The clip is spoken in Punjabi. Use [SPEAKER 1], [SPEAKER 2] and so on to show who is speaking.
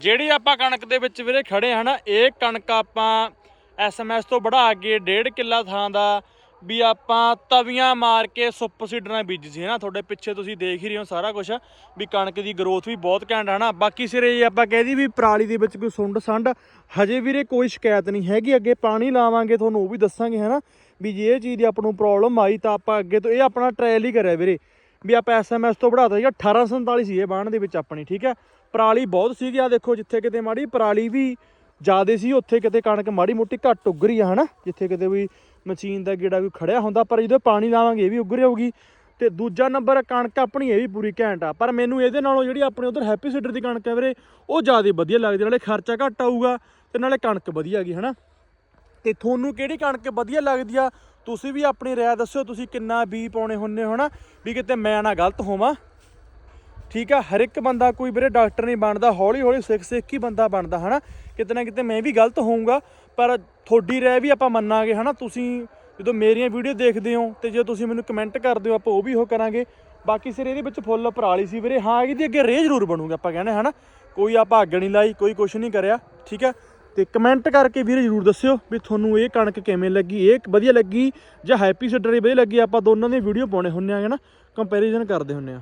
[SPEAKER 1] ਜਿਹੜੀ ਆਪਾਂ ਕਣਕ ਦੇ ਵਿੱਚ ਵੀਰੇ ਖੜੇ ਹਾਂ ਨਾ, ਇਹ ਕਣਕ ਆਪਾਂ ਐਸਐਮਐਸ ਤੋਂ ਵਧਾ ਕੇ 1.5 ਕਿੱਲਾ ਥਾਂ ਦਾ ਵੀ ਆਪਾਂ ਤਵੀਆਂ ਮਾਰ ਕੇ ਸੁੱਪ ਸੀਡਰ ਨਾਲ ਬੀਜੀ ਸੀ ਨਾ? ਤੁਹਾਡੇ ਪਿੱਛੇ ਤੁਸੀਂ ਦੇਖ ਹੀ ਰਹੇ ਹੋ ਸਾਰਾ ਕੁਝ ਵੀ ਕਣਕ ਦੀ ਗਰੋਥ ਵੀ ਬਹੁਤ ਘੈਂਟ ਹੈ ਨਾ? ਬਾਕੀ ਸਿਰੇ ਜੇ ਆਪਾਂ ਕਹਿ ਦੀ ਵੀ ਪਰਾਲੀ ਦੇ ਵਿੱਚ ਕੋਈ ਸੁੰਡ ਸੰਡ, ਹਜੇ ਵੀਰੇ ਕੋਈ ਸ਼ਿਕਾਇਤ ਨਹੀਂ ਹੈਗੀ, ਅੱਗੇ ਪਾਣੀ ਲਾਵਾਂਗੇ, ਤੁਹਾਨੂੰ ਉਹ ਵੀ ਦੱਸਾਂਗੇ, ਹੈ ਨਾ? ਵੀ ਜੇ ਇਹ ਚੀਜ਼ ਦੀ ਆਪਾਂ ਨੂੰ ਪ੍ਰੋਬਲਮ ਆਈ ਤਾਂ ਆਪਾਂ ਅੱਗੇ ਤੋਂ, ਇਹ ਆਪਣਾ ਟ੍ਰਾਇਲ ਹੀ ਕਰਿਆ ਵੀਰੇ। ਵੀ ਆਪਾਂ ਐਸਐਮਐਸ ਤੋਂ ਵਧਾਤਾ ਸੀਗਾ 1847 ਸੀ ਇਹ ਬਾਣ ਦੇ ਵਿੱਚ ਆਪਣੀ, ਠੀਕ ਹੈ? ਪਰਾਲੀ ਬਹੁਤ ਸੀਗੀ ਆ ਦੇਖੋ ਜਿੱਥੇ ਕਿਤੇ ਮਾੜੀ, ਪਰਾਲੀ ਵੀ ਜਿਆਦੇ ਸੀ, ਉੱਥੇ ਕਿਤੇ ਕਣਕ ਮਾੜੀ ਮੋਟੀ ਘੱਟ ਉੱਗ ਰਹੀ ਆ, ਹਨਾ? ਜਿੱਥੇ ਕਿਤੇ ਵੀ ਮਸ਼ੀਨ ਦਾ ਗੇੜਾ ਕੋਈ ਖੜਿਆ ਹੁੰਦਾ, ਪਰ ਜਦੋਂ ਪਾਣੀ ਲਾਵਾਂਗੇ, ਇਹ ਵੀ ਉੱਗ ਰਹੀ ਤੇ ਦੂਜਾ ਨੰਬਰ, ਕਣਕ ਆਪਣੀ, ਇਹ ਵੀ ਪੂਰੀ ਘੈਂਟ ਆ। ਪਰ ਮੈਨੂੰ ਇਹਦੇ ਨਾਲੋਂ ਜਿਹੜੀ ਆਪਣੇ ਉਧਰ ਹੈਪੀ ਸੀਡਰ ਦੀ ਕਣਕ ਹੈ ਵੀਰੇ, ਉਹ ਜ਼ਿਆਦਾ ਵਧੀਆ ਲੱਗਦੀ, ਨਾਲੇ ਖਰਚਾ ਘੱਟ ਆਊਗਾ ਤੇ ਨਾਲੇ ਕਣਕ ਵਧੀਆ ਗਈ ਹਨਾ? ਤੇ ਤੁਹਾਨੂੰ ਕਿਹੜੀ ਕਣਕ ਵਧੀਆ ਲੱਗਦੀ ਆ? ਤੁਸੀਂ ਵੀ ਆਪਣੀ ਰਾਏ ਦੱਸਿਓ, ਤੁਸੀਂ ਕਿੰਨਾ ਬੀ ਪਾਉਣੇ ਹੁੰਨੇ ਹੋ ਹਨਾ ਵੀ ਕਿਤੇ ਮੈਂ ਨਾ ਗਲਤ ਹੋਵਾਂ। ਠੀਕ ਆ, ਹਰ ਇੱਕ ਬੰਦਾ ਕੋਈ ਵੀਰੇ ਡਾਕਟਰ ਨਹੀਂ ਬਣਦਾ ਹੌਲੀ ਹੌਲੀ ਸਿੱਖ ਸਿੱਖ ਹੀ ਬੰਦਾ ਬਣਦਾ, ਹਨਾ? ਕਿਤੇ ਨਾ ਕਿਤੇ ਮੈਂ ਵੀ ਗਲਤ ਹੋਊਂਗਾ, ਪਰ ਤੁਹਾਡੀ ਰਾਏ ਵੀ ਆਪਾਂ ਮੰਨਾਂਗੇ, ਹਨਾ? ਤੁਸੀਂ ਜਦੋਂ ਮੇਰੀਆਂ ਵੀਡੀਓ ਦੇਖਦੇ ਹੋ ਤੇ ਜੇ ਤੁਸੀਂ ਮੈਨੂੰ ਕਮੈਂਟ ਕਰਦੇ ਹੋ, ਆਪਾਂ ਉਹ ਵੀ ਉਹ ਕਰਾਂਗੇ। ਬਾਕੀ ਸਿਰ ਇਹਦੇ ਵਿੱਚ ਫੁੱਲ ਪਰਾਲੀ ਸੀ ਵੀਰੇ, ਹਾਂ, ਇਹਦੀ ਅੱਗੇ ਰੇਹ ਜ਼ਰੂਰ ਬਣੂਗਾ, ਆਪਾਂ ਕਹਿੰਦੇ, ਹਨਾ? ਕੋਈ ਆਪਾਂ ਅੱਗ ਨਹੀਂ ਲਾਈ, ਕੋਈ ਕੁਛ ਨਹੀਂ ਕਰਿਆ, ਠੀਕ ਹੈ ਤੇ ਕਮੈਂਟ ਕਰਕੇ ਵੀਰ ਜਰੂਰ ਦੱਸਿਓ ਵੀ ਤੁਹਾਨੂੰ ਇਹ ਕਣਕ ਕਿਵੇਂ ਲੱਗੀ, ਇਹ ਵਧੀਆ ਲੱਗੀ ਜਾਂ ਹੈਪੀ ਸੀਡਰ ਦੀ ਵਧੀਆ ਲੱਗੀ, ਆਪਾਂ ਦੋਨਾਂ ਦੀ ਵੀਡੀਓ ਪਾਉਣੇ ਹੁੰਨੇ ਆ ਨਾ ਕੰਪੈਰੀਜ਼ਨ ਕਰਦੇ ਹੁੰਨੇ ਆ।